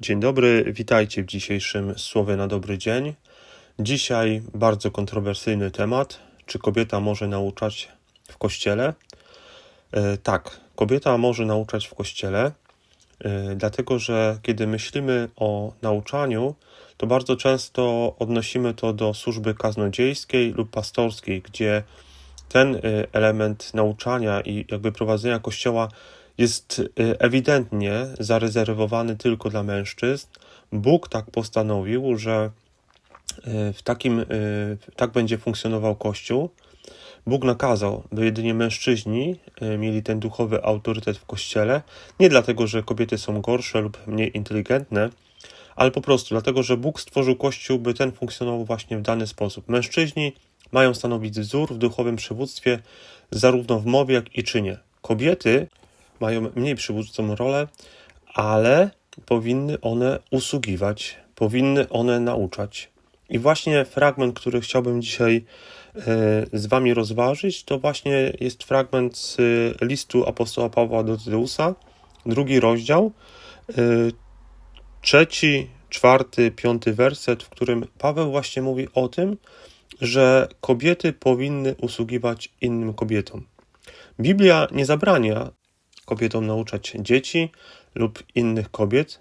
Dzień dobry, witajcie w dzisiejszym Słowie na dobry dzień. Dzisiaj bardzo kontrowersyjny temat. Czy kobieta może nauczać w kościele? E, tak, kobieta może nauczać w kościele, e, dlatego że kiedy myślimy o nauczaniu, to bardzo często odnosimy to do służby kaznodziejskiej lub pastorskiej, gdzie ten e, element nauczania i jakby prowadzenia kościoła jest y, ewidentnie zarezerwowany tylko dla mężczyzn. Bóg tak postanowił, że y, w takim, y, tak będzie funkcjonował Kościół. Bóg nakazał, by jedynie mężczyźni mieli ten duchowy autorytet w kościele, nie dlatego, że kobiety są gorsze lub mniej inteligentne, ale po prostu dlatego, że Bóg stworzył Kościół, by ten funkcjonował właśnie w dany sposób. Mężczyźni mają stanowić wzór w duchowym przywództwie, zarówno w mowie, jak i czynie. Kobiety mają mniej przywódcą rolę, ale powinny one usługiwać, powinny one nauczać. I właśnie fragment, który chciałbym dzisiaj e, z Wami rozważyć, to właśnie jest fragment z listu apostoła Pawła do Tadeusa, drugi rozdział, e, trzeci, czwarty, piąty werset, w którym Paweł właśnie mówi o tym, że kobiety powinny usługiwać innym kobietom. Biblia nie zabrania kobietom nauczać dzieci lub innych kobiet.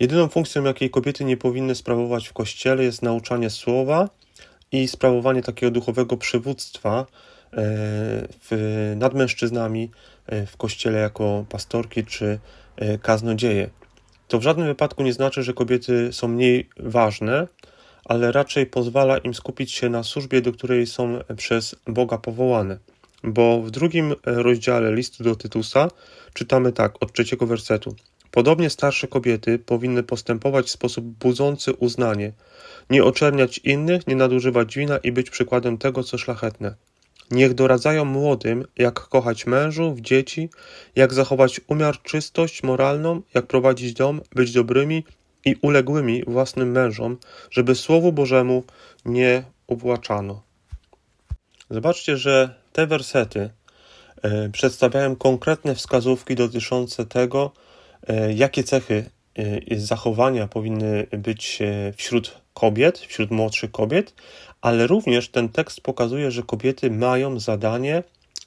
Jedyną funkcją, jakiej kobiety nie powinny sprawować w kościele, jest nauczanie słowa i sprawowanie takiego duchowego przywództwa e, w, nad mężczyznami e, w kościele jako pastorki czy e, kaznodzieje. To w żadnym wypadku nie znaczy, że kobiety są mniej ważne, ale raczej pozwala im skupić się na służbie, do której są przez Boga powołane bo w drugim rozdziale listu do Tytusa czytamy tak, od trzeciego wersetu. Podobnie starsze kobiety powinny postępować w sposób budzący uznanie, nie oczerniać innych, nie nadużywać wina i być przykładem tego, co szlachetne. Niech doradzają młodym, jak kochać mężów, dzieci, jak zachować umiar, czystość moralną, jak prowadzić dom, być dobrymi i uległymi własnym mężom, żeby Słowu Bożemu nie uwłaczano. Zobaczcie, że te wersety e, przedstawiają konkretne wskazówki dotyczące tego, e, jakie cechy e, zachowania powinny być wśród kobiet, wśród młodszych kobiet, ale również ten tekst pokazuje, że kobiety mają zadanie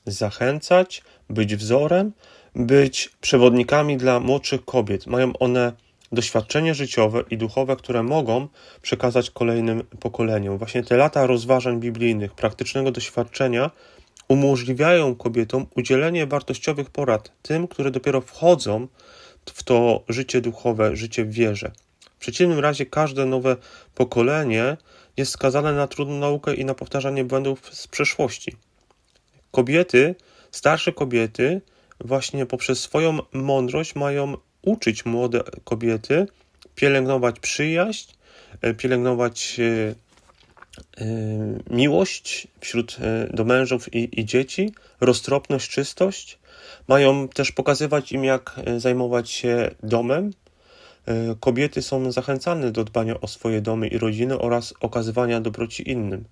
zachęcać, być wzorem, być przewodnikami dla młodszych kobiet. Mają one doświadczenie życiowe i duchowe, które mogą przekazać kolejnym pokoleniom. Właśnie te lata rozważań biblijnych, praktycznego doświadczenia umożliwiają kobietom udzielenie wartościowych porad tym, które dopiero wchodzą w to życie duchowe, życie w wierze. W przeciwnym razie każde nowe pokolenie jest skazane na trudną naukę i na powtarzanie błędów z przeszłości. Kobiety, starsze kobiety, właśnie poprzez swoją mądrość mają uczyć młode kobiety pielęgnować przyjaźń, e, pielęgnować e, miłość wśród do mężów i, i dzieci, roztropność, czystość. Mają też pokazywać im, jak zajmować się domem. Kobiety są zachęcane do dbania o swoje domy i rodziny oraz okazywania dobroci innym.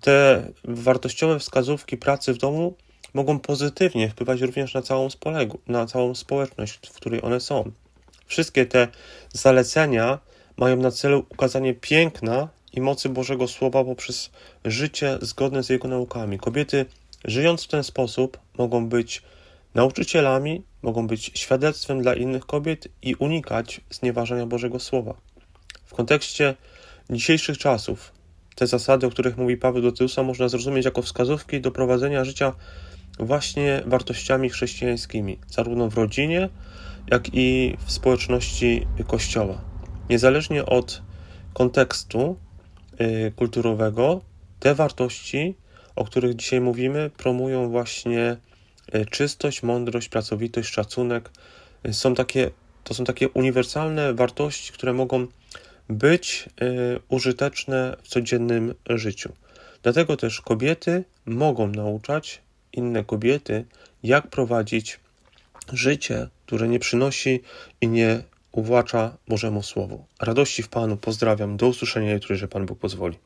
Te wartościowe wskazówki pracy w domu mogą pozytywnie wpływać również na całą, spolegu, na całą społeczność, w której one są. Wszystkie te zalecenia mają na celu ukazanie piękna i mocy Bożego Słowa poprzez życie zgodne z Jego naukami. Kobiety, żyjąc w ten sposób, mogą być nauczycielami, mogą być świadectwem dla innych kobiet i unikać znieważania Bożego Słowa. W kontekście dzisiejszych czasów, te zasady, o których mówi Paweł do Tyusa, można zrozumieć jako wskazówki do prowadzenia życia właśnie wartościami chrześcijańskimi, zarówno w rodzinie, jak i w społeczności Kościoła. Niezależnie od kontekstu kulturowego, te wartości, o których dzisiaj mówimy, promują właśnie y, czystość, mądrość, pracowitość, szacunek. Y, są takie, to są takie uniwersalne wartości, które mogą być użyteczne w codziennym życiu. Dlatego też kobiety mogą nauczać inne kobiety, jak prowadzić życie, które nie przynosi i nie uwłacza Bożemu Słowu. Radości w Panu, pozdrawiam, do usłyszenia jutro, że Pan Bóg pozwoli.